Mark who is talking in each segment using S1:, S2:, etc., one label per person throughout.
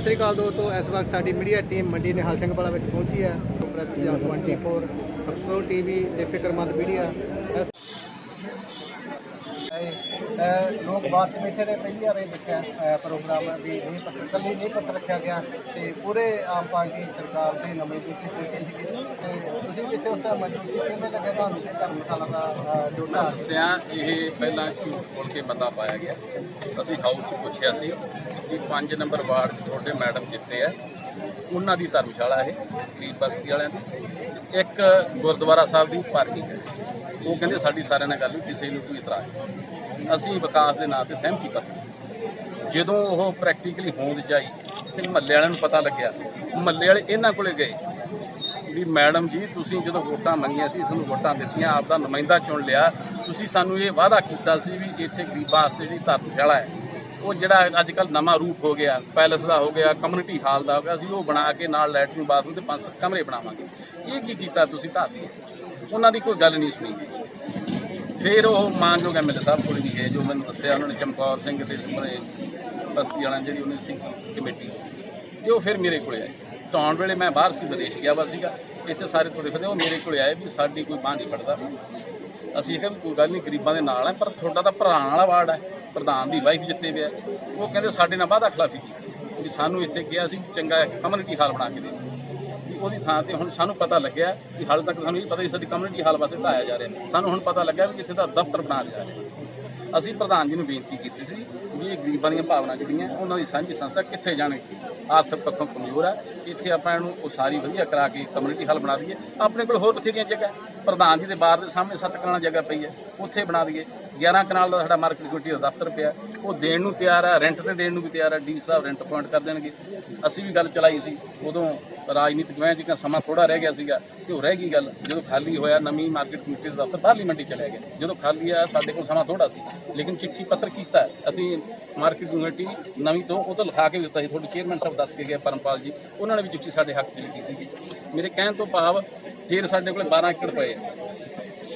S1: ਸਤਿ ਸ੍ਰੀ ਅਕਾਲ ਦੋਸਤੋ, ਇਸ ਵਕਤ ਸਾਡੀ ਮੀਡੀਆ ਟੀਮ ਮੰਡੀ ਨਿਹਾਲ ਸਿੰਘ ਵਾਲਾ ਵਿੱਚ ਪਹੁੰਚੀ ਹੈ। ਪ੍ਰੈਸ ਪੰਜਾਬ 24 ਅਕਸਪਰੋ ਟੀਵੀ ਤੇ ਫਿਕਰਮੰਦ ਮੀਡੀਆ ਲੋਕ ਬਾਤ ਕਮੇਟੀ ਨੇ ਪਹਿਲੀ ਵਾਰ ਇਹ ਦੇਖਿਆ ਪ੍ਰੋਗਰਾਮ ਵੀ ਨਹੀਂ ਪੱਤਰ ਕੱਲੀ ਨਹੀਂ ਪੱਤਰ ਰੱਖਿਆ ਗਿਆ ਤੇ ਪੂਰੇ ਆਮ ਪਾਰਟੀ ਸਰਕਾਰ ਦੇ ਨੁਮਾਇੰਦੇ ਕੀਤੇ ਸੀ ਤੇ ਤੁਸੀਂ ਕਿੱਥੇ ਉਸ ਦਾ ਮੌਜੂਦ ਸੀ? ਕਿਵੇਂ ਲੱਗਿਆ ਤੁਹਾਨੂੰ? ਕਿ ਧਰਮਸ਼ਾਲਾ ਦਾ ਅ, ਜੋ
S2: ਦੱਸਿਆ ਇਹ ਪਹਿਲਾਂ ਝੂਠ ਬੋਲ ਕੇ ਮਤਾ ਪਾਇਆ ਗਿਆ। ਅਸੀਂ ਹਾਊਸ 'ਚ ਪੁੱਛਿਆ ਸੀ ਕਿ 5 ਨੰਬਰ ਵਾਰਡ 'ਚ ਤੁਹਾਡੇ ਮੈਡਮ ਜਿੱਤੇ ਆ। ਉਹਨਾਂ ਦੀ ਧਰਮਸ਼ਾਲਾ ਇਹ ਗਰੀਬ ਬਸਤੀ ਵਾਲਿਆਂ ਦੀ। ਇੱਕ ਗੁਰਦੁਆਰਾ ਸਾਹਿਬ ਦੀ ਪਾਰਕਿੰਗ ਹੈ। ਉਹ ਕਹਿੰਦੇ ਸਾਡੀ ਸਾਰਿਆਂ ਨਾਲ ਗੱਲ ਹੋਈ, ਕਿਸੇ ਨੂੰ ਕੋਈ ਇਤਰਾਜ਼ ਨਹੀਂ। ਅਸੀਂ ਵਿਕਾਸ ਦੇ ਨਾਂ ਤੇ ਸਹਿਮਤੀ ਕਰ ਜਦੋਂ ਉਹ ਪ੍ਰੈਕਟੀਕਲੀ ਹੋਂਦ ਚ ਆਈ ਤੇ ਮਹੱਲੇ ਵਾਲਿਆਂ ਨੂੰ ਪਤਾ ਲੱਗਿਆ, ਮਹੱਲੇ ਵਾਲੇ ਇਹਨਾਂ ਕੋਲੇ ਗਏ ਵੀ ਮੈਡਮ ਜੀ, ਤੁਸੀਂ ਜਦੋਂ ਵੋਟਾਂ ਮੰਗੀਆਂ ਸੀ, ਤੁਹਾਨੂੰ ਵੋਟਾਂ ਦਿੱਤੀਆਂ ਆਪ ਦਾ ਨੁਮਾਇੰਦਾ ਚੁਣ ਲਿਆ। ਤੁਸੀਂ ਸਾਨੂੰ ਇਹ ਵਾਅਦਾ ਕੀਤਾ ਸੀ ਵੀ ਇੱਥੇ ਗਰੀਬਾਂ ਵਾਸਤੇ ਜਿਹੜੀ ਧਰਮਸ਼ਾਲਾ ਹੈ, ਉਹ ਜਿਹੜਾ ਅੱਜ ਕੱਲ ਨਵਾਂ ਰੂਪ ਹੋ ਗਿਆ, ਪੈਲਸ ਦਾ ਹੋ ਗਿਆ ਕਮਿਊਨਿਟੀ ਹਾਲ ਦਾ ਹੋ ਗਿਆ, ਅਸੀਂ ਉਹ ਬਣਾ ਕੇ ਨਾਲ ਲੈਟਰਿਨ ਬਾਥਰੂਮ ਤੇ ਪੰਜ ਸੱਤ ਕਮਰੇ ਬਣਾਵਾਂਗੇ। ਇਹ ਕੀ ਕੀਤਾ ਤੁਸੀਂ ਧਾਤੀ ਉਹਨਾਂ ਦੀ ਕੋਈ ਗੱਲ ਨਹੀਂ ਸੁਣੀ। ਫਿਰ ਉਹ ਮਾਨਯੋਗ ਐਮਐਲਏ ਸਾਹਿਬ ਕੋਲ ਵੀ ਗਏ ਜੋ ਮੈਨੂੰ ਦੱਸਿਆ, ਉਹਨਾਂ ਨੇ ਚਮਕੌਰ ਸਿੰਘ ਤੇ ਸੁਮਰੇ ਬਸਤੀ ਵਾਲਿਆਂ ਜਿਹੜੀ ਉਹਨੇ ਸੀ ਕਮੇਟੀ ਤੇ ਉਹ ਫਿਰ ਮੇਰੇ ਕੋਲੇ ਆਏ। ਟਾਉਣ ਵੇਲੇ ਮੈਂ ਬਾਹਰ ਸੀ, ਵਿਦੇਸ਼ ਗਿਆ ਵਾ ਸੀਗਾ। ਇੱਥੇ ਸਾਰੇ ਤੁਰੇ ਫਿਰਦੇ, ਉਹ ਮੇਰੇ ਕੋਲੇ ਆਏ ਵੀ ਸਾਡੀ ਕੋਈ ਬਾਂਹ ਨਹੀਂ ਫੜਦਾ। ਅਸੀਂ ਕਿਹਾ ਵੀ ਕੋਈ ਗੱਲ ਨਹੀਂ, ਗਰੀਬਾਂ ਦੇ ਨਾਲ ਹੈ ਪਰ ਤੁਹਾਡਾ ਤਾਂ ਭਰਾਣ ਵਾਲਾ ਵਾਰਡ ਹੈ ਪ੍ਰਧਾਨ ਦੀ ਵਾਈਫ ਜਿੱਤੇ ਪਿਆ। ਉਹ ਕਹਿੰਦੇ ਸਾਡੇ ਨਾਲ ਵਾਅਦਾ ਖਿਲਾਫੀ ਕੀਤੀ। ਵੀ ਸਾਨੂੰ ਇੱਥੇ ਕਿਹਾ ਸੀ, ਚੰਗਾ ਕਮਿਊਨਿਟੀ ਹਾਲ ਬਣਾ ਕੇ ਦੇ ਉਹਦੀ ਥਾਂ ਤੇ ਹੁਣ ਸਾਨੂੰ ਪਤਾ ਲੱਗਿਆ ਕਿ ਹਾਲੇ ਤੱਕ ਸਾਨੂੰ ਇਹ ਪਤਾ ਹੀ ਸਾਡੀ ਕਮਿਊਨਿਟੀ ਹਾਲ ਵਾਸਤੇ ਢਾਇਆ ਜਾ ਰਿਹਾ ਸਾਨੂੰ ਹੁਣ ਪਤਾ ਲੱਗਿਆ ਵੀ ਕਿੱਥੇ ਦਾ ਦਫ਼ਤਰ ਬਣਾਇਆ ਜਾ ਰਿਹਾ ਅਸੀਂ ਪ੍ਰਧਾਨ ਜੀ ਨੂੰ ਬੇਨਤੀ ਕੀਤੀ ਸੀ ਵੀ ਇਹ ਗਰੀਬਾਂ ਦੀਆਂ ਭਾਵਨਾ ਜਿਹੜੀਆਂ, ਉਹਨਾਂ ਦੀ ਸਾਂਝੀ ਸੰਸਥਾ ਕਿੱਥੇ ਜਾਣਗੇ ਆਰਥਿਕ ਪੱਖੋਂ ਕਮਜ਼ੋਰ ਹੈ, ਇੱਥੇ ਆਪਾਂ ਇਹਨੂੰ ਉਸਾਰੀ ਵਧੀਆ ਕਰਾ ਕੇ ਕਮਿਊਨਿਟੀ ਹਾਲ ਬਣਾ ਦਈਏ। ਆਪਣੇ ਕੋਲ ਹੋਰ ਬਥੇਰੀਆਂ ਜਗ੍ਹਾ ਪ੍ਰਧਾਨ ਜੀ ਦੇ ਬਾਰ ਦੇ ਸਾਹਮਣੇ ਸੱਤ ਕਨਾਲ ਜਗ੍ਹਾ ਪਈ ਹੈ, ਉੱਥੇ ਬਣਾ ਦਈਏ। 11 ਕਨਾਲ ਦਾ ਸਾਡਾ ਮਾਰਕੀਟ ਕਮੇਟੀ ਦਾ ਦਫ਼ਤਰ ਪਿਆ। ਉਹ ਦੇਣ ਨੂੰ ਤਿਆਰ ਹੈ ਰੈਂਟ ਤੇ ਦੇਣ ਨੂੰ ਵੀ ਤਿਆਰ ਹੈ ਡੀ ਸਾਹਿਬ ਰੈਂਟ ਪੁਆਇੰਟ ਕਰ ਦੇਣਗੇ। ਅਸੀਂ ਵੀ ਗੱਲ ਚਲਾਈ ਸੀ। ਉਦੋਂ ਰਾਜਨੀਤਿਕ ਮੈਂ ਸਮਾਂ ਥੋੜਾ ਰਹਿ ਗਿਆ ਸੀਗਾ ਤੇ ਉਹ ਰਹਿ ਗਈ ਗੱਲ। ਜਦੋਂ ਖਾਲੀ ਹੋਇਆ, ਨਵੀਂ ਮਾਰਕੀਟ ਕਮੇਟੀ ਦਾ ਦਫ਼ਤਰ, ਬਾਹਰਲੀ ਮੰਡੀ ਚਲਿਆ ਗਿਆ। ਜਦੋਂ ਖਾਲੀ ਆ ਸਾਡੇ ਕੋਲ ਸਮਾਂ ਥੋੜਾ ਸੀ। ਲੇਕਿਨ ਚਿੱਠੀ ਪੱਤਰ ਕੀਤਾ। ਅਸੀਂ ਮਾਰਕੀਟ ਕਮੇਟੀ ਨਵੀਂ ਤੋਂ ਉਹ ਤੋਂ ਲਿਖਾ ਕੇ ਦਿੱਤਾ ਸੀ। ਤੁਹਾਡੇ ਚੇਅਰਮੈਨ ਸਾਹਿਬ ਦੱਸ ਕੇ ਗਏ, ਪਰਮਪਾਲ ਜੀ। ਉਹਨਾਂ ਨੇ ਵੀ ਚਿੱਠੀ ਸਾਡੇ ਹੱਕ 'ਚ ਲਿਖੀ ਸੀਗੀ। ਮੇਰੇ ਕਹਿਣ ਤੋਂ ਭਾਵ ਫਿਰ ਸਾਡੇ ਕੋਲ 12 ਏਕੜ ਪਏ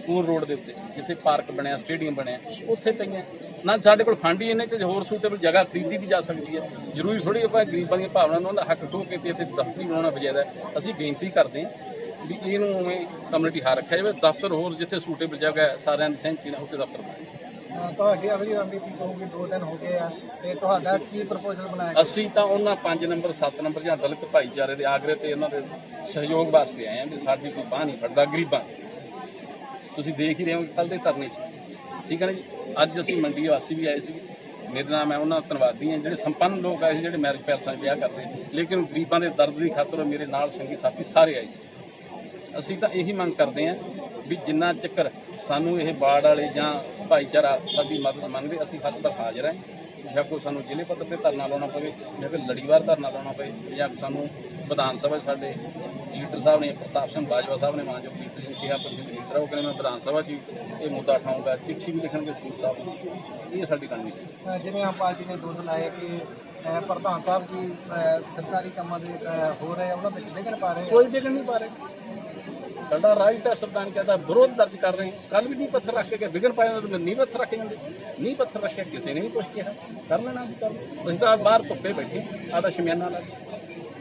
S2: ਸਕੂਲ ਰੋਡ ਦੇ ਉੱਤੇ ਜਿੱਥੇ ਪਾਰਕ ਬਣਿਆ ਸਟੇਡੀਅਮ ਬਣਿਆ ਉੱਥੇ ਪਈਆਂ। ਨਾ ਸਾਡੇ ਕੋਲ ਫੰਡ ਹੀ ਇਹਨੇ ਕਿ ਹੋਰ ਸੂਟੇਬਲ ਜਗ੍ਹਾ ਖਰੀਦੀ ਵੀ ਜਾ ਸਕਦੀ ਹੈ। ਜ਼ਰੂਰੀ ਥੋੜੀ ਆਪਾਂ ਗਰੀਬਾਂ ਦੀਆਂ ਭਾਵਨਾ ਨੂੰ ਉਹਦਾ ਹੱਕ ਠੋਕ ਕੇ ਤੇ ਇੱਥੇ ਦਫ਼ਤਰੀ ਬਣਾਉਣਾ ਬਜਾਇਦਾ ਅਸੀਂ ਬੇਨਤੀ ਕਰਦੇ ਹਾਂ ਵੀ ਇਹਨੂੰ ਉਵੇਂ ਕਮਿਊਨਿਟੀ ਹਾਰ ਰੱਖਿਆ ਜਾਵੇ ਦਫ਼ਤਰ ਹੋਰ ਜਿੱਥੇ ਸੂਟੇਬਲ ਜਗ੍ਹਾ ਹੈ ਸਾਰਿਆਂ ਦੀ ਸਹਿਮਤੀ ਨਾਲ ਉੱਥੇ ਦਫ਼ਤਰ ਬਣਾਏ
S1: ਅ, ਤੁਹਾਡੀ ਅਗਲੀ ਰਣਨੀਤੀ ਕਹੋਗੇ ਦੋ ਦਿਨ ਹੋ ਗਏ ਆ ਤੇ ਤੁਹਾਡਾ ਕੀ ਪ੍ਰਪੋਜ਼ਲ ਬਣਾਇਆ
S2: ਅਸੀਂ ਤਾਂ ਉਹਨਾਂ 5 ਨੰਬਰ 7 ਨੰਬਰ ਜਾਂ ਦਲਿਤ ਭਾਈਚਾਰੇ ਦੇ ਆਗਰੇ ਤੇ ਇਹਨਾਂ ਦੇ ਸਹਿਯੋਗ ਵਾਸਤੇ ਆਏ ਹਾਂ ਵੀ ਸਾਡੀ ਕੋਈ ਬਾਹ ਨਹੀਂ ਫੜਦਾ ਗਰੀਬਾਂ ਦੀ। ਤੁਸੀਂ ਦੇਖ ਹੀ ਰਹੇ ਹੋ ਕੱਲ ਦੇ ਧਰਨੇ 'ਚ। ਠੀਕ ਹੈ ਨਾ ਜੀ? ਅੱਜ ਅਸੀਂ ਮੰਡੀ ਵਾਸੀ ਵੀ ਆਏ ਸੀ। ਮੇਰੇ ਨਾਲ ਮੈਂ ਉਹਨਾਂ ਦਾ ਧੰਨਵਾਦੀ ਹਾਂ, ਜਿਹੜੇ ਸੰਪੰਨ ਲੋਕ ਆਏ ਸੀ, ਜਿਹੜੇ ਮੈਰਿਜ ਪੈਲਸਾਂ 'ਚ ਵਿਆਹ ਕਰਦੇ ਲੇਕਿਨ ਗਰੀਬਾਂ ਦੇ ਦਰਦ ਦੀ ਖਾਤਰ ਮੇਰੇ ਨਾਲ ਸੰਗੀ ਸਾਥੀ ਸਾਰੇ ਆਏ ਸੀ। ਅਸੀਂ ਤਾਂ ਇਹੀ ਮੰਗ ਕਰਦੇ ਹਾਂ ਵੀ ਜਿੰਨਾ ਚੱਕਰ ਸਾਨੂੰ ਇਹ ਬਾੜ ਵਾਲੇ ਜਾਂ ਭਾਈਚਾਰਾ ਸਾਡੀ ਮਦਦ ਮੰਗਦੇ, ਅਸੀਂ ਹੱਥ ਪਰ ਹਾਜ਼ਰ ਹਾਂ। ਜਾਂ ਕੋਈ ਸਾਨੂੰ ਜ਼ਿਲ੍ਹੇ ਪੱਧਰ ਤੇ ਧਰਨਾ ਲਾਉਣਾ ਪਵੇ ਜਾਂ ਫਿਰ ਲੜੀਵਾਰ ਧਰਨਾ ਲਾਉਣਾ ਪਵੇ ਜਾਂ ਸਾਨੂੰ ਵਿਧਾਨ ਸਭਾ 'ਚ ਸਾਡੇ ਲੀਡਰ ਸਾਹਿਬ ਨੇ ਪ੍ਰਤਾਪ ਸਿੰਘ ਬਾਜਵਾ ਸਾਹਿਬ ਨੇ ਮਾਨਯੋਗ ਲੀਡਰ ਜੀ ਕਿਹਾ ਪਰ ਲੀਡਰ ਉਹ ਕਹਿੰਦੇ ਮੈਂ ਵਿਧਾਨ ਸਭਾ 'ਚ ਹੀ ਇਹ ਮੁੱਦਾ ਉਠਾਊਂਗਾ ਚਿੱਠੀ ਵੀ ਲਿਖਣਗੇ ਸੀਟ ਸਾਹਿਬ ਨੂੰ। ਇਹ ਸਾਡੀ ਰਣਨੀਤੀ ਹੈ
S1: ਅ, ਜਿਵੇਂ ਆਮ ਪਾਰਟੀ ਨੇ ਦੋਸ਼ ਲਾਏ ਕਿ ਪ੍ਰਧਾਨ ਸਾਹਿਬ ਜੀ ਸਰਕਾਰੀ ਕੰਮਾਂ ਦੇ ਹੋ ਰਹੇ ਆ ਉਹਨਾਂ ਵਿੱਚ ਵਿਘਨ ਪਾ ਰਹੇ
S2: ਕੋਈ ਵਿਗੜ ਨਹੀਂ ਪਾ ਰਹੇ। ਸਾਡਾ ਰਾਈਟ ਹੈ ਸੰਵਿਧਾਨ ਕਹਿੰਦਾ ਵਿਰੋਧ ਦਰਜ ਕਰ ਰਹੇ। ਕੱਲ ਵੀ ਨਹੀਂ ਪੱਥਰ ਰੱਖ ਕੇ ਵਿਗੜ ਪਾਇਆ ਤਾਂ ਨਹੀਂ ਪੱਥਰ ਰੱਖ ਜਾਂਦੇ। ਨਹੀਂ ਪੱਥਰ ਰੱਖਿਆ ਕਿਸੇ ਨੇ ਨਹੀਂ ਕੁਛ ਕਿਹਾ। ਕਰ ਲੈਣਾ ਕਰ। ਅਸੀਂ ਤਾਂ ਬਾਹਰ ਧੁੱਪੇ ਬੈਠੇ ਆਦਾ ਸ਼ਮਿਆਨਾ ਲਾ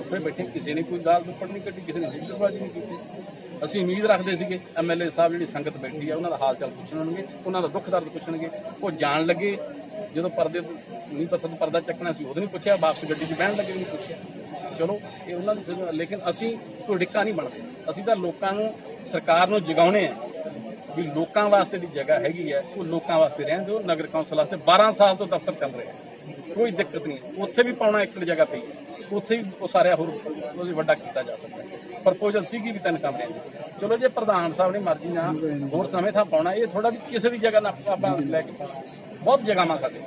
S2: ਕੇ ਬੈਠੇ, ਕਿਸੇ ਨੇ ਕੋਈ ਗਾਲ ਦੁੱਪੜ ਨਹੀਂ ਕੱਢੀ, ਕਿਸੇ ਨੇ ਲੀਡਰਬਾਜ਼ੀ ਨਹੀਂ ਕੀਤੀ। ਅਸੀਂ ਉਮੀਦ ਰੱਖਦੇ ਸੀਗੇ ਐਮਐਲਏ ਸਾਹਿਬ ਜਿਹੜੀ ਸੰਗਤ ਬੈਠੀ ਆ, ਉਹਨਾਂ ਦਾ ਹਾਲ ਚਾਲ ਪੁੱਛਣਗੇ ਉਹਨਾਂ ਦਾ ਦੁੱਖ ਦਰਦ ਪੁੱਛਣਗੇ। ਉਹ ਜਾਣ ਲੱਗੇ, ਜਦੋਂ ਪਰਦੇ ਤੋਂ ਨਹੀਂ ਪੱਥਰ ਤੋਂ ਪਰਦਾ ਚੱਕਣਾ ਸੀ ਉਹਦੇ ਨਹੀਂ ਪੁੱਛਿਆ, ਵਾਪਸ ਗੱਡੀ 'ਚ ਬਹਿਣ ਲੱਗੇ ਵੀ ਨਹੀਂ ਪੁੱਛਿਆ। ਚਲੋ, ਇਹ ਉਹਨਾਂ ਦੀ ਸਜ਼ਾ- ਲੇਕਿਨ ਅਸੀਂ ਕੋਈ ਡਿੱਕਾ ਨਹੀਂ ਬਣਦੇ। ਅਸੀਂ ਤਾਂ ਲੋਕਾਂ ਨੂੰ, ਸਰਕਾਰ ਨੂੰ ਜਗਾਉਣੇ ਆ ਵੀ ਲੋਕਾਂ ਵਾਸਤੇ ਦੀ ਜਗ੍ਹਾ ਹੈਗੀ ਹੈ ਉਹ ਲੋਕਾਂ ਵਾਸਤੇ ਰਹਿਣ ਦਿਓ। ਨਗਰ ਕੌਂਸਲ ਵਾਸਤੇ 12 ਸਾਲ ਤੋਂ ਦਫ਼ਤਰ ਚੱਲ ਰਿਹਾ। ਕੋਈ ਦਿੱਕਤ ਨਹੀਂ ਉੱਥੇ ਵੀ ਪਾਉਣਾ ਏਕੜ ਜਗ੍ਹਾ ਪਈ ਹੈ। ਉੱਥੇ ਵੀ ਉਹ ਸਾਰਿਆ ਹੋਰ ਉਹਦੀ ਵੱਡਾ ਕੀਤਾ ਜਾ ਸਕਦਾ ਹੈ। ਪ੍ਰਪੋਜ਼ਲ ਸੀਗੀ ਵੀ ਤਿੰਨ ਕਮਰਿਆਂ ਦੀ ਚਲੋ ਜੇ ਪ੍ਰਧਾਨ ਸਾਹਿਬ ਨੇ ਮਰਜ਼ੀ ਨਾਲ ਹੋਰ ਸਮੇਂ ਥਾਂ ਪਾਉਣਾ ਇਹ ਥੋੜਾ ਵੀ ਕਿਸੇ ਦੀ ਜਗ੍ਹਾ ਨਾ ਆਪਾਂ ਲੈ ਕੇ ਪਾਉਣਾ। ਬਹੁਤ ਜਗ੍ਹਾਵਾਂ ਸਾਡੇ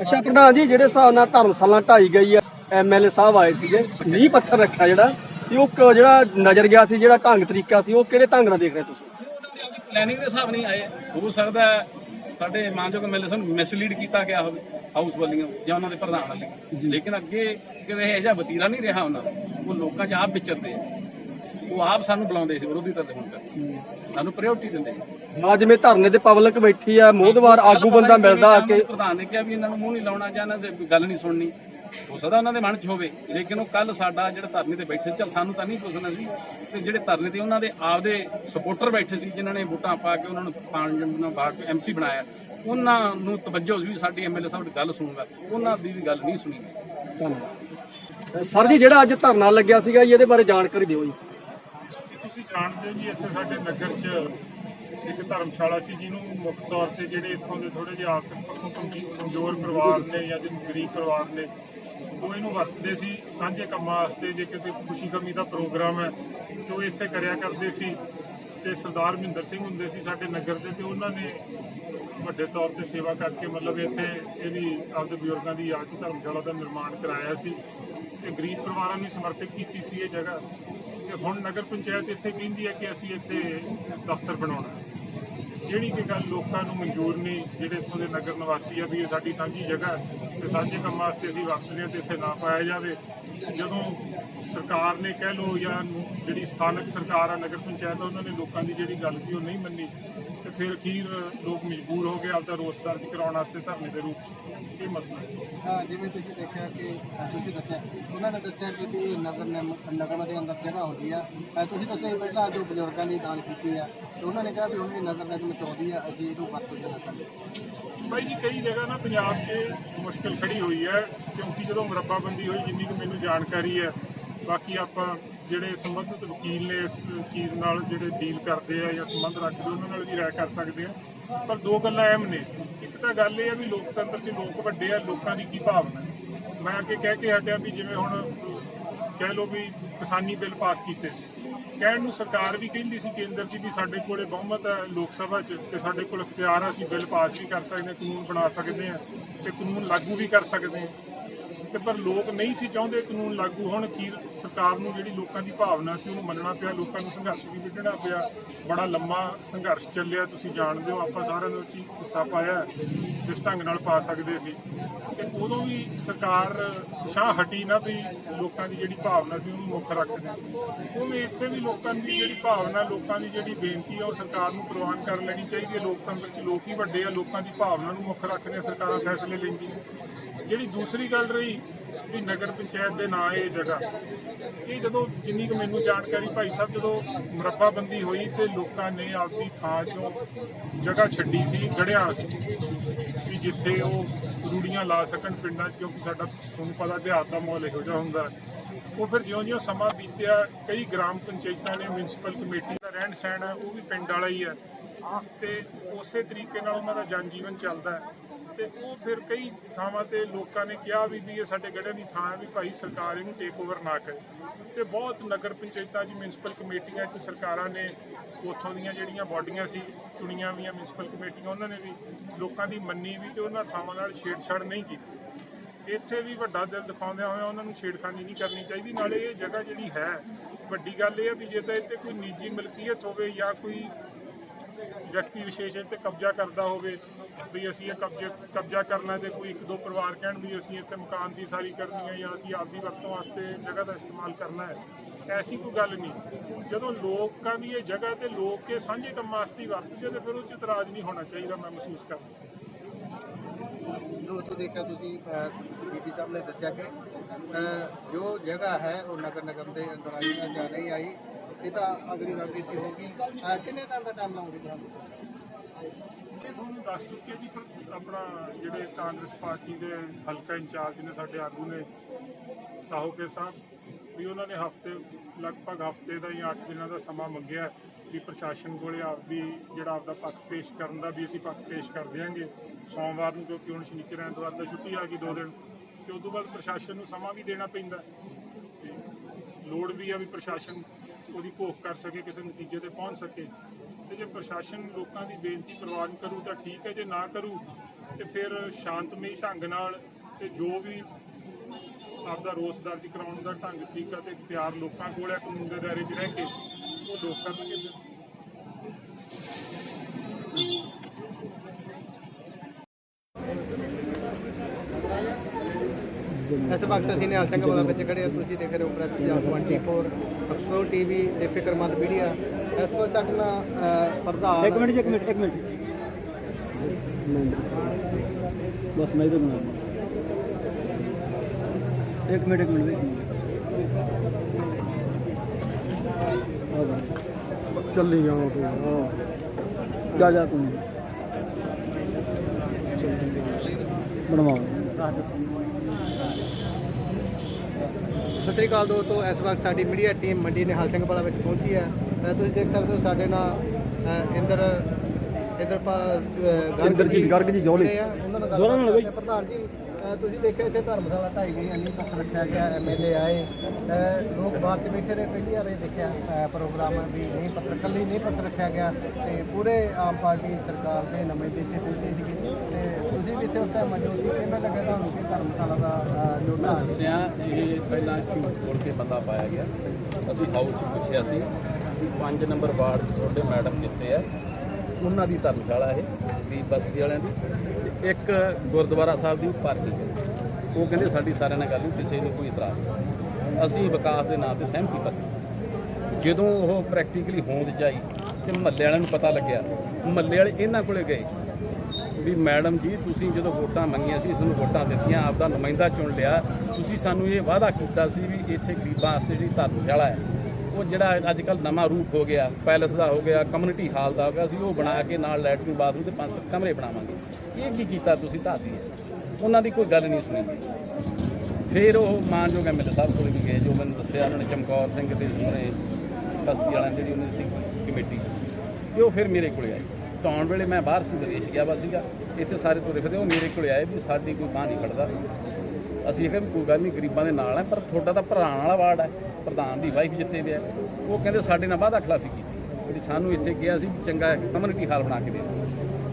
S3: ਅੱਛਾ ਪ੍ਰਧਾਨ ਜੀ ਜਿਹੜੇ ਹਿਸਾਬ ਨਾਲ ਧਰਮਸ਼ਾਲਾ ਢਾਈ ਗਈ ਆ ਐਮਐਲਏ ਸਾਹਿਬ ਆਏ ਸੀਗੇ ਨੀਂਹ ਪੱਥਰ ਰੱਖਿਆ ਜਿਹੜਾ ਤੇ ਉਹ ਜਿਹੜਾ ਨਜ਼ਰ ਗਿਆ ਸੀ ਜਿਹੜਾ ਢੰਗ ਤਰੀਕਾ ਸੀ ਉਹ ਕਿਹੜੇ ਢੰਗ ਨਾਲ ਦੇਖ ਰਹੇ ਤੁਸੀਂ?
S2: ਪਲੈਨਿੰਗ ਦੇ ਹਿਸਾਬ ਨਹੀਂ ਆਏ। ਹੋ ਸਕਦਾ ਹੈ ਸਾਡੇ ਮਾਨਯੋਗ ਐਮਐਲਏ ਸਾਨੂੰ ਮਿਸਲੀਡ ਕੀਤਾ ਗਿਆ ਹੋਵੇ ਹਾਊਸ ਵਾਲੀਆਂ ਜਾਂ ਉਹਨਾਂ ਦੇ ਪ੍ਰਧਾਨ ਵਾਲੀ ਲੇਕਿਨ ਅੱਗੇ ਕਿਤੇ ਇਹ ਜਿਹਾ ਵਤੀਰਾ ਨਹੀਂ ਰਿਹਾ ਉਹਨਾਂ ਉਹ ਲੋਕਾਂ 'ਚ ਆਪ ਵਿਚਰਦੇ ਆ। ਉਹ ਆਪ ਸਾਨੂੰ ਬੁਲਾਉਂਦੇ ਸੀ ਵਿਰੋਧੀ ਧਿਰ ਦੇ ਹੁਣ ਤੱਕ ਸਾਨੂੰ ਪ੍ਰਾਇੋਰਟੀ ਦਿੰਦੇ
S3: ਆ ਜਿਵੇਂ ਧਰਨੇ ਤੇ ਪਬਲਿਕ ਬੈਠੀ ਆ ਮੋਦਵਾਰ ਆਗੂ ਬੰਦਾ ਮਿਲਦਾ ਆ ਕੇ।
S2: ਪ੍ਰਧਾਨ ਨੇ ਕਿਹਾ ਵੀ ਇਹਨਾਂ ਨੂੰ ਮੂੰਹ ਨਹੀਂ ਲਾਉਣਾ ਜਾਂ ਇਹਨਾਂ ਦੇ ਗੱਲ ਨਹੀਂ ਸੁਣਨੀ। ਹੋ ਸਕਦਾ ਉਹਨਾਂ ਦੇ ਮਨ 'ਚ ਹੋਵੇ ਲੇਕਿਨ ਉਹ ਕੱਲ ਸਾਡਾ ਜਿਹੜਾ ਧਰਨੇ ਤੇ ਬੈਠੇ ਚੱਲ ਸਾਨੂੰ ਤਾਂ ਨਹੀਂ ਪੁੱਛਣਾ ਸੀ ਤੇ ਜਿਹੜੇ ਧਰਨੇ ਤੇ ਉਹਨਾਂ ਦੇ ਆਪਦੇ ਸਪੋਰਟਰ ਬੈਠੇ ਸੀ ਜਿਨ੍ਹਾਂ ਨੇ ਵੋਟਾਂ ਪਾ ਕੇ ਉਹਨਾਂ ਨੂੰ ਪੰਜ ਨੂੰ ਬਾਅਦ ਐਮਸੀ ਬਣਾਇਆ ਉਹਨਾਂ ਨੂੰ ਤਵੱਜੋ ਸੀ ਸਾਡੀ ਐਮਐਲਏ ਸਾਹਿਬ ਦੀ ਗੱਲ ਸੁਣੂਗਾ ਉਹਨਾਂ ਦੀ ਵੀ ਗੱਲ ਨਹੀਂ ਸੁਣੀ।
S3: ਧੰਨਵਾਦ। ਸਰ ਜੀ ਜਿਹੜਾ ਅੱਜ ਧਰਨਾ ਲੱਗਿਆ ਸੀਗਾ ਜੀ ਇਹਦੇ ਬਾਰੇ ਜਾਣਕਾਰੀ ਦਿਓ ਜੀ।
S4: ਤੁਸੀਂ ਜਾਣਦੇ ਹੋ ਜੀ ਇੱਥੇ ਸਾਡੇ ਨਗਰ 'ਚ ਇੱਕ ਧਰਮਸ਼ਾਲਾ ਸੀ ਜਿਹਨੂੰ ਮੁੱਖ ਤੌਰ ਤੇ ਜਿਹੜੇ ਇੱਥੋਂ ਦੇ ਥੋੜੇ ਜਿਹੇ ਆਰਥਿਕ ਪੱਖੋਂ ਕਮਜ਼ੀ- ਕਮਜ਼ੋਰ ਪਰਿਵਾਰ ਨੇ ਜਾਂ ਜਿਹੜੇ ਗਰੀਬ ਪਰਿਵਾਰ ਨੇ ਉਹ ਇਹਨੂੰ ਵਰਤਦੇ ਸੀ, ਸਾਂਝੇ ਕੰਮਾਂ ਵਾਸਤੇ, ਜੇ ਕਿਤੇ ਖੁਸ਼ੀ ਗਮੀ ਦਾ ਪ੍ਰੋਗਰਾਮ ਹੈ, ਤੇ ਉਹ ਇੱਥੇ ਕਰਿਆ ਕਰਦੇ ਸੀ। ਤੇ ਸਰਦਾਰ ਮਹਿੰਦਰ ਸਿੰਘ ਹੁੰਦੇ ਸੀ ਸਾਡੇ ਨਗਰ ਦੇ, ਤੇ ਉਹਨਾਂ ਨੇ ਵੱਡੇ ਤੌਰ ਤੇ ਸੇਵਾ ਕਰਕੇ, ਮਤਲਬ ਇੱਥੇ ਇਹਦੀ ਆਪਦੇ ਬਜ਼ੁਰਗਾਂ ਦੀ ਯਾਦ 'ਚ ਧਰਮਸ਼ਾਲਾ ਦਾ ਨਿਰਮਾਣ ਕਰਾਇਆ ਸੀ। ਤੇ ਗਰੀਬ ਪਰਿਵਾਰਾਂ ਨੂੰ ਸਮਰਪਿਤ ਕੀਤੀ ਸੀ ਇਹ ਜਗ੍ਹਾ। ਤੇ ਹੁਣ ਨਗਰ ਪੰਚਾਇਤ ਇੱਥੇ ਕਹਿੰਦੀ ਹੈ ਕਿ ਅਸੀਂ ਇੱਥੇ ਦਫ਼ਤਰ ਬਣਾਉਣਾ ਹੈ। ਜਿਹੜੀ ਕਿ ਗੱਲ ਲੋਕਾਂ ਨੂੰ ਮਨਜ਼ੂਰ ਨਹੀਂ ਜਿਹੜੇ ਇੱਥੋਂ ਦੇ ਨਗਰ ਨਿਵਾਸੀ ਆ ਵੀ ਇਹ ਸਾਡੀ ਸਾਂਝੀ ਜਗ੍ਹਾ ਹੈ ਤੇ ਸਾਂਝੇ ਕੰਮਾਂ ਵਾਸਤੇ ਅਸੀਂ ਵਰਤਦੇ ਹਾਂ ਤੇ ਇੱਥੇ ਨਾ ਪਾਇਆ ਜਾਵੇ। ਜਦੋਂ ਸਰਕਾਰ ਨੇ ਕਹਿ ਲਓ ਜਾਂ ਜਿਹੜੀ ਸਥਾਨਕ ਸਰਕਾਰ ਆ ਨਗਰ ਪੰਚਾਇਤ ਆ, ਉਹਨਾਂ ਨੇ ਲੋਕਾਂ ਦੀ ਜਿਹੜੀ ਗੱਲ ਸੀ ਉਹ ਨਹੀਂ ਮੰਨੀ। ਫਿਰ ਅਖੀਰ ਲੋਕ ਮਜਬੂਰ ਹੋ ਗਏ ਆਪਦਾ ਰੋਸ ਦਰਜ ਕਰਾਉਣ ਵਾਸਤੇ ਧਰਨੇ ਦੇ ਰੂਪ 'ਚ ਇਹ ਮਸਲਾ ਹੈ।
S1: ਹਾਂ ਜਿਵੇਂ ਤੁਸੀਂ ਦੇਖਿਆ ਕਿ ਤੁਸੀਂ ਦੱਸਿਆ ਉਹਨਾਂ ਨੇ ਦੱਸਿਆ ਕਿ ਵੀ ਇਹ ਨਗਰ ਨਿਗਮ ਦੇ ਅੰਦਰ ਜਗ੍ਹਾ ਹੁੰਦੀ ਆ। ਤੁਸੀਂ ਦੱਸਿਆ ਪਹਿਲਾਂ ਜੋ ਬਜ਼ੁਰਗਾਂ ਦੀ ਦਾਨ ਕੀਤੀ ਆ ਤੇ ਉਹਨਾਂ ਨੇ ਕਿਹਾ ਵੀ ਹੁਣ ਇਹ ਨਗਰ ਨਿਗਮ ਚਾਹੁੰਦੀ ਆ ਅਸੀਂ ਇਹਨੂੰ ਵਰਤੋਂ ਦੇਣਾ ਚਾਹੁੰਦੇ
S4: ਬਾਈ ਜੀ ਕਈ ਜਗ੍ਹਾ ਨਾ ਪੰਜਾਬ 'ਚ ਮੁਸ਼ਕਲ ਖੜੀ ਹੋਈ ਹੈ ਕਿਉਂਕਿ ਜਦੋਂ ਮੁਰੱਬਾਬੰਦੀ ਹੋਈ ਜਿੰਨੀ ਕੁ ਮੈਨੂੰ ਜਾਣਕਾਰੀ ਹੈ ਬਾਕੀ ਆਪਾਂ ਜਿਹੜੇ ਸੰਬੰਧਿਤ ਵਕੀਲ ਨੇ ਇਸ ਚੀਜ਼ ਨਾਲ ਜਿਹੜੇ ਡੀਲ ਕਰਦੇ ਆ ਜਾਂ ਸੰਬੰਧ ਰੱਖਦੇ ਉਹਨਾਂ ਨਾਲ ਵੀ ਰਾਏ ਕਰ ਸਕਦੇ ਆ। ਪਰ ਦੋ ਗੱਲਾਂ ਅਹਿਮ ਨੇ। ਇੱਕ ਤਾਂ ਗੱਲ ਇਹ ਹੈ ਵੀ ਲੋਕਤੰਤਰ 'ਚ ਲੋਕ ਵੱਡੇ ਆ, ਲੋਕਾਂ ਦੀ ਕੀ ਭਾਵਨਾ ਮੈਂ ਅੱਗੇ ਕਹਿ ਕੇ ਹਟਿਆ ਵੀ ਜਿਵੇਂ ਹੁਣ ਕਹਿ ਲਓ ਵੀ ਕਿਸਾਨੀ ਬਿੱਲ ਪਾਸ ਕੀਤੇ ਸੀ। ਕਹਿਣ ਨੂੰ ਸਰਕਾਰ ਵੀ ਕਹਿੰਦੀ ਸੀ, ਕੇਂਦਰ ਦੀ ਵੀ ਸਾਡੇ ਕੋਲੇ ਬਹੁਮਤ ਹੈ ਲੋਕ ਸਭਾ 'ਚ ਤੇ ਸਾਡੇ ਕੋਲ ਇਖਤਿਆਰ ਆ, ਅਸੀਂ ਬਿੱਲ ਪਾਸ ਵੀ ਕਰ ਸਕਦੇ ਹਾਂ ਕਾਨੂੰਨ ਬਣਾ ਸਕਦੇ ਹਾਂ ਤੇ ਕਾਨੂੰਨ ਲਾਗੂ ਵੀ ਕਰ ਸਕਦੇ ਹਾਂ ਤੇ ਪਰ ਲੋਕ ਨਹੀਂ ਸੀ ਚਾਹੁੰਦੇ, ਕਾਨੂੰਨ ਲਾਗੂ ਹੋਣ ਅਖੀਰ ਸਰਕਾਰ ਨੂੰ ਜਿਹੜੀ ਲੋਕਾਂ ਦੀ ਭਾਵਨਾ ਸੀ ਉਹਨੂੰ ਮੰਨਣਾ ਪਿਆ, ਲੋਕਾਂ ਨੂੰ ਸੰਘਰਸ਼ ਵੀ ਵਿੱਢਣਾ ਪਿਆ। ਬੜਾ ਲੰਮਾ ਸੰਘਰਸ਼ ਚੱਲਿਆ, ਤੁਸੀਂ ਜਾਣਦੇ ਹੋ, ਆਪਾਂ ਸਾਰਿਆਂ ਨੇ ਉਹ 'ਚ ਹਿੱਸਾ ਪਾਇਆ ਜਿਸ ਢੰਗ ਨਾਲ ਪਾ ਸਕਦੇ ਸੀ। ਤੇ ਉਦੋਂ ਵੀ ਸਰਕਾਰ ਸ਼ਾਹ ਹਟੀ ਨਾ ਵੀ ਲੋਕਾਂ ਦੀ ਜਿਹੜੀ ਭਾਵਨਾ ਸੀ ਉਹਨੂੰ ਮੁੱਖ ਰੱਖਦੇ ਉਹ ਵੀ ਇੱਥੇ ਵੀ ਲੋਕਾਂ ਦੀ ਜਿਹੜੀ ਭਾਵਨਾ, ਲੋਕਾਂ ਦੀ ਜਿਹੜੀ ਬੇਨਤੀ ਆ, ਉਹ ਸਰਕਾਰ ਨੂੰ ਪ੍ਰਵਾਨ ਕਰ ਲੈਣੀ ਚਾਹੀਦੀ ਹੈ। ਲੋਕਤੰਤਰ 'ਚ ਲੋਕ ਹੀ ਵੱਡੇ ਆ, ਲੋਕਾਂ ਦੀ ਭਾਵਨਾ ਨੂੰ ਮੁੱਖ ਰੱਖਦੇ ਸਰਕਾਰਾਂ ਫੈਸਲੇ ਲੈਂਦੀਆਂ। ਜਿਹੜੀ ਦੂਸਰੀ ਗੱਲ ਰਹੀ ਵੀ ਨਗਰ ਪੰਚਾਇਤ ਦੇ ਨਾਂ ਇਹ ਜਗ੍ਹਾ। ਇਹ ਜਦੋਂ ਜਿੰਨੀ ਕੁ ਮੈਨੂੰ ਜਾਣਕਾਰੀ ਭਾਈ ਸਾਹਿਬ, ਜਦੋਂ ਮੁਰੱਬਾਬੰਦੀ ਹੋਈ ਤੇ ਲੋਕਾਂ ਨੇ ਆਪਦੀ ਥਾਂ 'ਚੋਂ ਜਗ੍ਹਾ ਛੱਡੀ ਸੀ ਗੜਿਆ ਸੀ, ਵੀ ਜਿੱਥੇ ਉਹ ਰੂੜੀਆਂ ਲਾ ਸਕਣ ਪਿੰਡਾਂ 'ਚ, ਕਿਉਂਕਿ ਸਾਡਾ ਤੁਹਾਨੂੰ ਪਤਾ ਦਿਹਾਤ ਦਾ ਮਾਹੌਲ ਇਹੋ ਜਿਹਾ ਹੁੰਦਾ। ਉਹ ਫਿਰ ਜਿਉਂ-ਜਿਉਂ ਸਮਾਂ ਬੀਤਿਆ, ਕਈ ਗ੍ਰਾਮ ਪੰਚਾਇਤਾਂ ਨੇ ਮਿਊਨਿਸਪਲ ਕਮੇਟੀ ਦਾ ਰਹਿਣ ਸਹਿਣ ਹੈ, ਉਹ ਵੀ ਪਿੰਡ ਵਾਲਾ ਹੀ ਹੈ। ਤੇ ਉਸੇ ਤਰੀਕੇ ਨਾਲ ਉਹਨਾਂ ਦਾ ਜਨ ਜੀਵਨ ਚੱਲਦਾ ਹੈ। ਤੇ ਉਹ ਫਿਰ ਕਈ ਥਾਵਾਂ ਤੇ ਲੋਕਾਂ ਨੇ ਕਿਹਾ ਵੀ ਵੀ ਇਹ ਸਾਡੇ ਗੜਿਆਂ ਦੀ ਥਾਂ ਹੈ ਵੀ ਭਾਈ ਸਰਕਾਰ ਇਹਨੂੰ ਟੇਕ ਓਵਰ ਨਾ ਕਰੇ। ਤੇ ਬਹੁਤ ਨਗਰ ਪੰਚਾਇਤਾਂ ਜੀ ਮਿਊਨਿਸਪਲ ਕਮੇਟੀਆਂ 'ਚ ਸਰਕਾਰਾਂ ਨੇ ਉੱਥੋਂ ਦੀਆਂ ਜਿਹੜੀਆਂ ਬਾਡੀਆਂ ਸੀ, ਚੁਣੀਆਂ ਵੀਆਂ ਮਿਊਨਿਸਪਲ ਕਮੇਟੀਆਂ, ਉਹਨਾਂ ਨੇ ਵੀ ਲੋਕਾਂ ਦੀ ਮੰਨੀ ਵੀ ਤੇ ਉਹਨਾਂ ਥਾਵਾਂ ਨਾਲ ਛੇੜਛਾੜ ਨਹੀਂ ਕੀਤੀ। ਇੱਥੇ ਵੀ ਵੱਡਾ ਦਿਲ ਦਿਖਾਉਂਦਿਆਂ ਹੋਇਆ ਉਹਨਾਂ ਨੂੰ ਛੇੜਖਾਨੀ ਨਹੀਂ ਕਰਨੀ ਚਾਹੀਦੀ, ਨਾਲੇ ਇਹ ਜਗ੍ਹਾ ਜਿਹੜੀ ਹੈ, ਵੱਡੀ ਗੱਲ ਇਹ ਹੈ ਵੀ ਜੇ ਤਾਂ ਇੱਥੇ ਕੋਈ ਨਿੱਜੀ ਮਲਕੀਅਤ ਹੋਵੇ ਜਾਂ ਕੋਈ ਵਿਅਕਤੀ ਵਿਸ਼ੇਸ਼ ਤੇ ਕਬਜ਼ਾ ਕਰਦਾ ਹੋਵੇ ਵੀ ਅਸੀਂ ਇਹ ਕਬਜ਼ੇ, ਕਬਜ਼ਾ ਕਰਨਾ ਤੇ ਕੋਈ ਇੱਕ ਦੋ ਪਰਿਵਾਰ ਕਹਿਣ ਵੀ ਅਸੀਂ ਇੱਥੇ ਮਕਾਨ ਦੀ ਸਾਰੀ ਕਰਨੀ ਹੈ ਜਾਂ ਅਸੀਂ ਆਪਦੀ ਵਰਤੋਂ ਵਾਸਤੇ ਜਗ੍ਹਾ ਦਾ ਇਸਤੇਮਾਲ ਕਰਨਾ ਹੈ, ਐਸੀ ਕੋਈ ਗੱਲ ਨਹੀਂ। ਜਦੋਂ ਲੋਕਾਂ ਦੀ ਇਹ ਜਗ੍ਹਾ ਤੇ ਲੋਕ ਕੇ ਸਾਂਝੇ ਕੰਮਾਂ ਵਾਸਤੇ ਹੀ ਵਰਤਦੇ ਤੇ ਫਿਰ ਉਹ 'ਚ ਇਤਰਾਜ਼ ਨਹੀਂ ਹੋਣਾ ਚਾਹੀਦਾ ਮੈਂ ਮਹਿਸੂਸ ਕਰਦਾ।
S1: ਦੋਸਤੋ ਦੇਖਿਆ ਤੁਸੀਂ ਬੀਬੀ ਸਾਹਿਬ ਨੇ ਦੱਸਿਆ ਕਿ ਜੋ ਜਗ੍ਹਾ ਹੈ ਉਹ ਨਗਰ ਨਿਗਮ ਦੇ ਅੰਦਰ ਆਈ ਜਾਂ ਨਹੀਂ ਆਈ ਇਹ ਤਾਂ ਅਗਲੀ ਰਣਨੀਤੀ ਹੋਗੀ ਕਿੰਨੇ ਦਿਨ ਦਾ ਟਾਈਮ ਲਾਉਂਗੇ ਤੁਹਾਨੂੰ?
S4: ਇਹ ਤੁਹਾਨੂੰ ਦੱਸ ਚੁੱਕੇ ਜੀ, ਪਰ ਆਪਣਾ ਜਿਹੜੇ ਕਾਂਗਰਸ ਪਾਰਟੀ ਦੇ ਹਲਕਾ ਇੰਚਾਰਜ ਨੇ ਸਾਡੇ ਆਗੂ ਨੇ, ਸਾਹੋਕੇ ਸਾਹਿਬ, ਵੀ ਉਹਨਾਂ ਨੇ ਹਫ਼ਤੇ, ਲਗਭਗ ਹਫ਼ਤੇ ਦਾ ਜਾਂ 8 ਦਿਨਾਂ ਦਾ ਸਮਾਂ ਮੰਗਿਆ ਵੀ ਪ੍ਰਸ਼ਾਸਨ ਕੋਲੇ ਆਪਦੀ ਜਿਹੜਾ ਆਪਦਾ ਪੱਖ ਪੇਸ਼ ਕਰਨ ਦਾ ਵੀ ਅਸੀਂ ਪੱਖ ਪੇਸ਼ ਕਰ ਦਿਆਂਗੇ। ਸੋਮਵਾਰ ਨੂੰ ਕਿਉਂਕਿ ਹੁਣ ਸ਼ਨੀਚਰ ਐਤਵਾਰ ਦਾ ਛੁੱਟੀ ਆ ਗਈ ਦੋ ਦਿਨ, ਤੇ ਉਸ ਤੋਂ ਬਾਅਦ ਪ੍ਰਸ਼ਾਸਨ ਨੂੰ ਸਮਾਂ ਵੀ ਦੇਣਾ ਪੈਂਦਾ। ਤੇ ਲੋੜ ਵੀ ਆ ਵੀ ਪ੍ਰਸ਼ਾਸਨ ਉਹਦੀ ਘੋਖ ਕਰ ਸਕੇ, ਕਿਸੇ ਨਤੀਜੇ ਤੇ ਪਹੁੰਚ ਸਕੇ। ਤੇ ਜੇ ਪ੍ਰਸ਼ਾਸਨ ਲੋਕਾਂ ਦੀ ਬੇਨਤੀ ਪ੍ਰਵਾਨ ਕਰੂ ਤਾਂ ਠੀਕ ਹੈ, ਜੇ ਨਾ ਕਰੂ ਤੇ ਫਿਰ ਸ਼ਾਂਤਮਈ ਢੰਗ ਨਾਲ ਤੇ ਜੋ ਵੀ ਆਪਦਾ ਰੋਸ ਦਰਜ ਕਰਾਉਣ ਦਾ ਢੰਗ, ਤਰੀਕਾ ਤੇ ਪਿਆਰ ਲੋਕਾਂ ਕੋਲ ਹੈ, ਕਾਨੂੰਨ ਦੇ ਦਾਇਰੇ 'ਚ ਰਹਿ ਕੇ, ਉਹ ਲੋਕ ਕਰਨਗੇ
S1: ਇਸ ਵਕਤ ਅਸੀਂ ਨਿਹਾਲ ਸਿੰਘ ਵਾਲਾ ਵਿੱਚ ਖੜੇ ਹਾਂ। ਤੁਸੀਂ ਦੇਖ ਰਹੇ ਹੋ ਪ੍ਰੈਸ ਪੰਜਾਬ 24 ਅਕਸਰ ਟੀਵੀ ਤੇ ਫਿਕਰਮੰਦ ਮੀਡੀਆ। ਇਸ ਵਕਤ ਤੱਕ ਨਾ ਪ੍ਰਧਾਨ
S3: ਇੱਕ ਮਿੰਟ ਇੱਕ ਮਿੰਟ ਇੱਕ ਮਿੰਟ। ਬਸ ਮੈਂ ਇਧਰ ਬਣਾ ਇੱਕ ਮਿੰਟ ਇੱਕ ਮਿੰਟ ਚੱਲੀ ਜਾਓ ਤੂੰ। ਹਾਂ। ਜਾ ਜਾ ਤੂੰ। ਬਣਵਾਓ
S1: ਸਤਿ ਸ੍ਰੀ ਅਕਾਲ ਦੋਸਤੋ ਇਸ ਵਕਤ ਸਾਡੀ ਮੀਡੀਆ ਟੀਮ ਮੰਡੀ ਨਿਹਾਲ ਸਿੰਘ ਵਾਲਾ ਵਿੱਚ ਪਹੁੰਚੀ ਹੈ ਅ, ਤੁਸੀਂ ਦੇਖ ਸਕਦੇ ਹੋ ਸਾਡੇ ਨਾਲ ਇੰਦਰ ਇੰਦਰ
S3: ਇੰਦਰਜੀਤ ਗਰਗ ਜੀ ਜੌਲੀ।
S1: ਉਹਨਾਂ ਨਾਲ
S3: ਬਈ।
S1: ਪ੍ਰਧਾਨ ਜੀ ਤੁਸੀਂ ਦੇਖਿਆ ਇੱਥੇ ਧਰਮਸ਼ਾਲਾ ਢਾਈ ਗਈ ਨਹੀਂ ਪੱਖ ਰੱਖਿਆ ਗਿਆ ਐਮਐਲਏ ਆਏ ਲੋਕ ਬਾਹਰ ਚ ਬੈਠੇ ਰਹੇ ਪਹਿਲੀ ਵਾਰ ਦੇਖਿਆ ਪ੍ਰੋਗਰਾਮ ਵੀ ਨਹੀਂ ਪੱਤਰ ਕੱਲੀ ਨਹੀਂ ਪੱਤਰ ਰੱਖਿਆ ਗਿਆ ਤੇ ਪੂਰੇ ਆਮ ਪਾਰਟੀ ਸਰਕਾਰ ਦੇ ਨੁਮਾਇੰਦੇ ਇੱਥੇ ਪਹੁੰਚੇ ਸੀਗੇ ਤੇ ਤੁਸੀਂ ਵੀ ਇੱਥੇ ਉਸ ਟਾਈਮ ਤੁਹਾਨੂੰ ਕਿ ਧਰਮਸ਼ਾਲਾ ਦਾ ਅ, ਜੋ
S2: ਦੱਸਿਆ ਇਹ ਪਹਿਲਾਂ ਝੂਠ ਬੋਲ ਕੇ ਬੰਦਾ ਪਾਇਆ ਗਿਆ। ਅਸੀਂ ਹਾਊਸ 'ਚ ਪੁੱਛਿਆ ਸੀ ਕਿ 5 ਨੰਬਰ ਵਾਰਡ 'ਚ ਤੁਹਾਡੇ ਮੈਡਮ ਜਿੱਤੇ ਆ ਉਹਨਾਂ ਦੀ ਧਰਮਸ਼ਾਲਾ ਇਹ ਗਰੀਬ ਬਸਤੀ ਵਾਲਿਆਂ ਦੀ। ਤੇ ਇੱਕ ਗੁਰਦੁਆਰਾ ਸਾਹਿਬ ਦੀ ਪਾਰਕਿੰਗ ਹੈ। ਉਹ ਕਹਿੰਦੇ ਸਾਡੀ ਸਾਰਿਆਂ ਨਾਲ ਗੱਲ ਨਹੀਂ ਕਿਸੇ ਨੂੰ ਕੋਈ ਇਤਰਾਜ਼ ਨਹੀਂ। ਅਸੀਂ ਵਿਕਾਸ ਦੇ ਨਾਂ ਤੇ ਸਹਿਮਤੀ ਪੱਤਰ ਜਦੋਂ ਉਹ ਪ੍ਰੈਕਟੀਕਲੀ ਹੋਂਦ ਚ ਆਈ ਤੇ ਮਹੱਲੇ ਵਾਲਿਆਂ ਨੂੰ ਪਤਾ ਲੱਗਿਆ ਮਹੱਲੇ ਵਾਲੇ ਇਹਨਾਂ ਕੋਲੇ ਗਏ। ਵੀ ਮੈਡਮ ਜੀ, ਤੁਸੀਂ ਜਦੋਂ ਵੋਟਾਂ ਮੰਗੀਆਂ ਸੀ, ਤੁਹਾਨੂੰ ਵੋਟਾਂ ਦਿੱਤੀਆਂ, ਆਪਦਾ ਨੁਮਾਇੰਦਾ ਚੁਣ ਲਿਆ। ਤੁਸੀਂ ਸਾਨੂੰ ਇਹ ਵਾਅਦਾ ਕੀਤਾ ਸੀ ਵੀ ਇੱਥੇ ਗਰੀਬਾਂ ਵਾਸਤੇ ਜਿਹੜੀ ਧਰਮਸ਼ਾਲਾ ਹੈ, ਉਹ ਜਿਹੜਾ ਅੱਜ ਕੱਲ ਨਵਾਂ ਰੂਪ ਹੋ ਗਿਆ, ਪੈਲਸ ਦਾ ਹੋ ਗਿਆ ਕਮਿਊਨਿਟੀ ਹਾਲ ਦਾ ਹੋ ਗਿਆ, ਅਸੀਂ ਉਹ ਬਣਾ ਕੇ ਨਾਲ ਲੈਟਰਿੰਗ ਬਾਥਰੂਮ ਤੇ ਪੰਜ ਸੱਤ ਕਮਰੇ ਬਣਾਵਾਂਗੇ। ਇਹ ਕੀ ਕੀਤਾ ਤੁਸੀਂ ਧਾਤੀ ਉਹਨਾਂ ਦੀ ਕੋਈ ਗੱਲ ਨਹੀਂ ਸੁਣੀ। ਫਿਰ ਉਹ ਮਾਨਯੋਗ ਐਮਐਲਏ ਸਾਹਿਬ ਕੋਲ ਵੀ ਗਏ, ਜੋ ਮੈਨੂੰ ਦੱਸਿਆ, ਉਹਨਾਂ ਨੇ ਚਮਕੌਰ ਸਿੰਘ ਤੇ ਉਹਨੇ ਬਸਤੀ ਵਾਲਿਆਂ ਜਿਹੜੀ ਉਹਨਾਂ ਦੀ ਕਮੇਟੀ, ਤੇ ਉਹ ਫਿਰ ਮੇਰੇ ਕੋਲੇ ਆਏ। ਆਉਣ ਵੇਲੇ ਮੈਂ ਬਾਹਰ ਸੀ, ਵਿਦੇਸ਼ ਗਿਆ ਵਾ ਸੀਗਾ। ਇੱਥੇ ਸਾਰੇ ਤੁਰੇ ਫਿਰਦੇ, ਉਹ ਮੇਰੇ ਕੋਲ ਆਏ ਵੀ ਸਾਡੀ ਕੋਈ ਬਾਂਹ ਨਹੀਂ ਖੜਦਾ। ਅਸੀਂ ਇਹ ਕਿਹਾ ਵੀ ਕੋਈ ਗੱਲ ਨਹੀਂ, ਗਰੀਬਾਂ ਦੇ ਨਾਲ ਹੈ ਪਰ ਤੁਹਾਡਾ ਤਾਂ ਭਰਾਣ ਵਾਲਾ ਵਾਰਡ ਹੈ ਪ੍ਰਧਾਨ ਦੀ ਵਾਈਫ ਜਿੱਤੇ ਹੈ ਉਹ ਕਹਿੰਦੇ ਸਾਡੇ ਨਾਲ ਵਾਅਦਾ ਖਿਲਾਫੀ ਕੀਤੀ। ਵੀ ਸਾਨੂੰ ਇੱਥੇ ਕਿਹਾ ਸੀ ਵੀ ਚੰਗਾ ਕਮਿਊਨਿਟੀ ਹਾਲ ਬਣਾ ਕੇ ਦੇ ਦਿਓ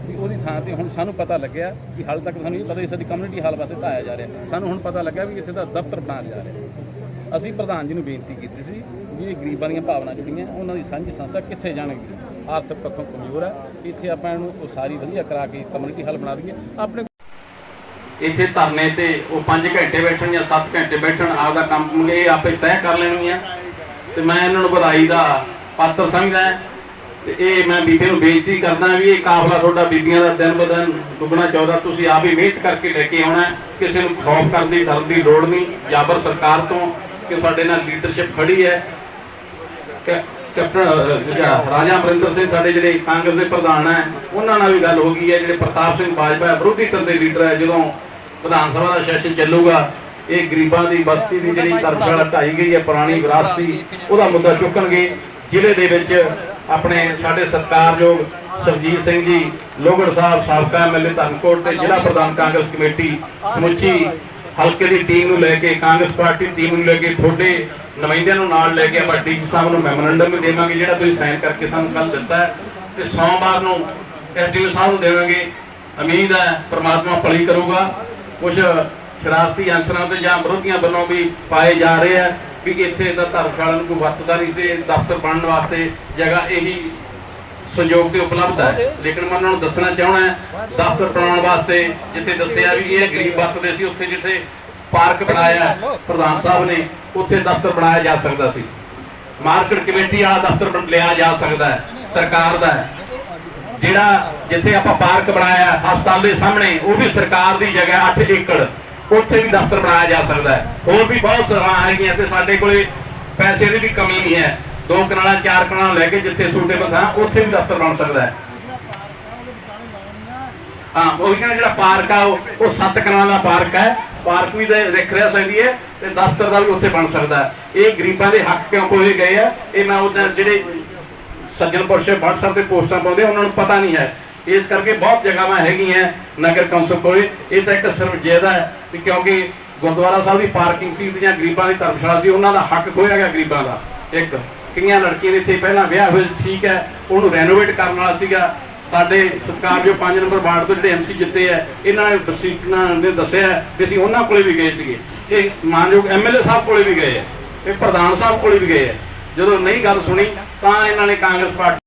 S2: ਵੀ ਉਹਦੀ ਥਾਂ ਤੇ ਹੁਣ ਸਾਨੂੰ ਪਤਾ ਲੱਗਿਆ ਕਿ ਹਾਲ ਤੱਕ ਸਾਨੂੰ ਇਹ ਪਤਾ ਸੀ ਸਾਡੀ ਕਮਿਊਨਿਟੀ ਹਾਲ ਵਾਸਤੇ ਢਾਇਆ ਜਾ ਰਿਹਾ। ਸਾਨੂੰ ਹੁਣ ਪਤਾ ਲੱਗਿਆ ਵੀ ਇੱਥੇ ਦਾ ਦਫ਼ਤਰ ਬਣਾਇਆ ਜਾ ਰਿਹਾ। ਅਸੀਂ ਪ੍ਰਧਾਨ ਜੀ ਨੂੰ ਬੇਨਤੀ ਕੀਤੀ ਸੀ ਵੀ ਇਹ ਗਰੀਬਾਂ ਦੀਆਂ ਭਾਵਨਾ ਜੁੜੀਆਂ ਉਹਨਾਂ ਦੀ ਸਾਂਝੀ ਸੰਸਥਾ ਕਿੱਥੇ ਜਾਣਗੀ ਆਰਥਿਕ ਪੱਖੋਂ ਕਮਜ਼ੋਰ ਹੈ ਇੱਥੇ ਆਪਾਂ ਇਹਨੂੰ ਉਸਾਰੀ ਵਧੀਆ ਕਰਾ ਕੇ ਕਮਿਊਨਿਟੀ ਹਾਲ ਬਣਾ ਦਈਏ। ਆਪਣੇ ਇੱਥੇ ਧਰਨੇ ਤੇ ਉਹ 5 ਘੰਟੇ ਬੈਠਣ ਜਾਂ 7 ਘੰਟੇ ਬੈਠਣ ਆਪਦਾ ਕੰਮ ਇਹ ਆਪੇ ਤੈਅ ਕਰ ਲੈਣਗੀਆਂ। ਤੇ ਮੈਂ ਇਹਨਾਂ ਨੂੰ ਵਧਾਈ ਦਾ ਪਾਤਰ ਸਮਝਦਾ ਤੇ ਇਹ ਮੈਂ ਬੀਬੀ ਨੂੰ ਬੇਨਤੀ ਕਰਦਾ ਵੀ ਇਹ ਕਾਫਲਾ ਤੁਹਾਡਾ ਬੀਬੀਆਂ ਦਾ ਦਿਨ ਬ ਦੁੱਗਣਾ ਚੌਦਾ, ਤੁਸੀਂ ਆਪ ਹੀ ਮਿਹਨਤ ਕਰਕੇ ਲੈ ਕੇ ਆਉਣਾ ਕਿਸੇ ਨੂੰ ਖੌਫ ਕਰਨ ਦੀ ਡਰ ਦੀ ਲੋੜ ਨਹੀਂ। ਜਾਬਰ ਸਰਕਾਰ ਤੋਂ ਕਿ ਸਾਡੇ ਨਾਲ ਲੀਡਰਸ਼ਿਪ ਖੜੀ ਹੈ। ਕੈਪਟਨ ਜਿਹੜਾ ਰਾਜਾ ਅਮਰਿੰਦਰ ਸਿੰਘ ਸਾਡੇ ਜਿਹੜੇ ਕਾਂਗਰਸ ਦੇ ਪ੍ਰਧਾਨ ਹੈ, ਉਹਨਾਂ ਨਾਲ ਵੀ ਗੱਲ ਹੋ ਗਈ ਹੈ। ਜਿਹੜੇ ਪ੍ਰਤਾਪ ਸਿੰਘ ਬਾਜਪਾ ਵਿਰੋਧੀ ਧਿਰ ਦੇ ਲੀਡਰ ਹੈ, ਜਦੋਂ ਵਿਧਾਨ ਸਭਾ ਦਾ ਸੈਸ਼ਨ ਚੱਲੂਗਾ, ਇਹ ਗਰੀਬਾਂ ਦੀ ਬਸਤੀ ਦੀ ਜਿਹੜੀ ਧਰਮਸ਼ਾਲਾ ਢਾਈ ਗਈ ਹੈ, ਪੁਰਾਣੀ ਵਿਰਾਸਤੀ, ਉਹਦਾ ਮੁੱਦਾ ਚੁੱਕਣਗੇ। ਜ਼ਿਲ੍ਹੇ ਦੇ ਵਿੱਚ ਆਪਣੇ ਸਾਡੇ ਸਤਿਕਾਰਯੋਗ ਸਰਜੀਤ ਸਿੰਘ ਜੀ ਲੋਗੜ ਸਾਹਿਬ ਸਾਬਕਾ ਐਮਐਲਏ ਧਰਮਕੋਟ ਤੇ ਜ਼ਿਲ੍ਹਾ ਪ੍ਰਧਾਨ ਕਾਂਗਰਸ ਕਮੇਟੀ ਸਮੁੱਚੀ ਹਲਕੇ ਦੀ ਟੀਮ ਨੂੰ ਲੈ ਕੇ, ਕਾਂਗਰਸ ਪਾਰਟੀ ਦੀ ਟੀਮ ਨੂੰ ਲੈ ਕੇ ਤੁਹਾਡੇ ਨੁਮਾਇੰਦਿਆਂ ਨੂੰ ਨਾਲ ਲੈ ਕੇ ਆਪਾਂ ਡੀਸੀ ਸਾਹਿਬ ਨੂੰ ਮੈਮੋਰੈਂਡਮ ਵੀ ਦੇਵਾਂਗੇ, ਜਿਹੜਾ ਤੁਸੀਂ ਸਾਈਨ ਕਰਕੇ ਸਾਨੂੰ ਕੱਲ ਦਿੱਤਾ ਤੇ ਸੋਮਵਾਰ ਨੂੰ ਐਸਡੀਓ ਸਾਹਿਬ ਨੂੰ ਦੇਵਾਂਗੇ। ਉਮੀਦ ਹੈ ਪ੍ਰਮਾਤਮਾ ਭਲੀ ਕਰੂਗਾ। ਕੁਝ ਸ਼ਰਾਰਤੀ ਅੰਸਰਾਂ ਤੇ ਜਾਂ ਵਿਰੋਧੀਆਂ ਵੱਲੋਂ ਵੀ ਪਾਏ ਜਾ ਰਹੇ ਆ ਵੀ ਇੱਥੇ ਦਾ ਧਰਮਸ਼ਾਲਾ ਨੂੰ ਕੋਈ ਵਰਤਦਾ ਨਹੀਂ ਸੀ, ਦਫ਼ਤਰ ਬਣਨ ਵਾਸਤੇ ਜਗ੍ਹਾ ਇਹੀ ਸੰਯੋਗ ਤੇ ਉਪਲਬਧ ਹੈ। ਲੇਕਿਨ ਮੈਂ ਉਹਨਾਂ ਨੂੰ ਦੱਸਣਾ ਚਾਹਣਾ ਦਫ਼ਤਰ ਬਣਾਉਣ ਵਾਸਤੇ ਜਿੱਥੇ ਦੱਸਿਆ ਵੀ ਇਹ ਗਰੀਬ ਵਰਤਦੇ ਸੀ, ਉੱਥੇ ਜਿੱਥੇ ਪਾਰਕ ਬਣਾਇਆ ਪ੍ਰਧਾਨ ਸਾਹਿਬ ਨੇ ਉੱਥੇ ਦਫ਼ਤਰ ਬਣਾਇਆ ਜਾ ਸਕਦਾ ਸੀ। ਮਾਰਕੀਟ ਕਮੇਟੀ ਵਾਲਾ ਦਫ਼ਤਰ ਬਣ ਲਿਆ ਜਾ ਸਕਦਾ ਹੈ ਸਰਕਾਰ ਦਾ ਜਿਹੜਾ ਜਿੱਥੇ ਆਪਾਂ ਪਾਰਕ ਬਣਾਇਆ ਹਸਪਤਾਲ ਦੇ ਸਾਹਮਣੇ ਉਹ ਵੀ ਸਰਕਾਰ ਦੀ ਜਗ੍ਹਾ 8 ਏਕੜ। ਉੱਥੇ ਵੀ ਦਫ਼ਤਰ ਬਣਾਇਆ ਜਾ ਸਕਦਾ ਹੈ। ਹੋਰ ਵੀ ਬਹੁਤ ਸਰਾਹਾਂ ਹੈਗੀਆਂ ਤੇ ਸਾਡੇ ਕੋਲੇ ਪੈਸੇ ਦੀ ਵੀ ਕਮੀ ਨਹੀਂ ਹੈ। ਦੋ ਕਨਾਲਾਂ ਚਾਰ ਕਨਾਲਾਂ ਲੈ ਕੇ ਜਿੱਥੇ ਸੂਟੇਬਲ ਥਾਂ ਉੱਥੇ ਵੀ ਦਫ਼ਤਰ ਬਣ ਸਕਦਾ ਹੈ। ਹਾਂ ਉਹ ਜਿਹੜਾ ਪਾਰਕ ਆ ਉਹ ਉਹ ਸੱਤ ਕਨਾਲਾਂ ਦਾ ਪਾਰਕ ਹੈ। ਪਾਰਕ ਵੀ ਦੇ ਦੇਖ ਰਿਹਾ ਸਕਦੀ ਹੈ ਤੇ ਦਫ਼ਤਰ ਦਾ ਵੀ ਉੱਥੇ ਬਣ ਸਕਦਾ ਇਹ ਗਰੀਬਾਂ ਦੇ ਹੱਕ ਕਿਉਂ ਕੋਏ ਗਏ ਆ? ਇਹ ਮੈਂ ਉਹਦਾ ਜਿਹੜੇ ਸੱਜਣ ਪੁਰਸ਼ WhatsApp ਤੇ ਪੋਸਟਾਂ ਪਾਉਂਦੇ ਉਹਨਾਂ ਨੂੰ ਪਤਾ ਨਹੀਂ ਹੈ। ਇਸ ਕਰਕੇ ਬਹੁਤ ਜਗ੍ਹਾਵਾਂ ਹੈਗੀਆਂ ਨਗਰ ਕੌਂਸਲ ਕੋਲੇ। ਇਹ ਤਾਂ ਇੱਕ ਸਿਰਫ ਜਾਇਦਾ ਹੈ ਵੀ ਕਿਉਂਕਿ ਗੁਰਦੁਆਰਾ ਸਾਹਿਬ ਦੀ ਪਾਰਕਿੰਗ ਸੀ ਜਾਂ ਗਰੀਬਾਂ ਦੀ ਧਰਮਸ਼ਾਲਾ ਸੀ, ਉਹਨਾਂ ਦਾ ਹੱਕ ਖੋਇਆ ਗਿਆ ਗਰੀਬਾਂ ਦਾ। ਇੱਕ, ਕਈਆਂ ਲੜਕੀਆਂ ਦੇ ਇੱਥੇ ਪਹਿਲਾਂ ਵਿਆਹ ਹੋਏ ਠੀਕ ਹੈ, ਉਹਨੂੰ ਰੈਨੋਵੇਟ ਕਰਨ ਵਾਲਾ ਸੀਗਾ। ਸਾਡੇ ਸਰਕਾਰ ਜੋ 5 ਨੰਬਰ ਵਾਰਡ ਤੋਂ ਜਿਹੜੇ ਐਮਸੀ ਜਿੱਤੇ ਆ, ਇਹਨਾਂ ਨੇ ਵਸੀਕਨਾਂ ਨੇ ਦੱਸਿਆ ਕਿ ਅਸੀਂ ਉਹਨਾਂ ਕੋਲੇ ਵੀ ਗਏ ਸੀਗੇ। ਇਹ ਮਾਨਯੋਗ ਐਮਐਲਏ ਸਾਹਿਬ ਕੋਲੇ ਵੀ ਗਏ ਆ, ਇਹ ਪ੍ਰਧਾਨ ਸਾਹਿਬ ਕੋਲੇ ਵੀ ਗਏ ਆ। ਜਦੋਂ ਨਹੀਂ ਗੱਲ ਸੁਣੀ, ਤਾਂ ਇਹਨਾਂ ਨੇ ਕਾਂਗਰਸ ਪਾਰਟੀ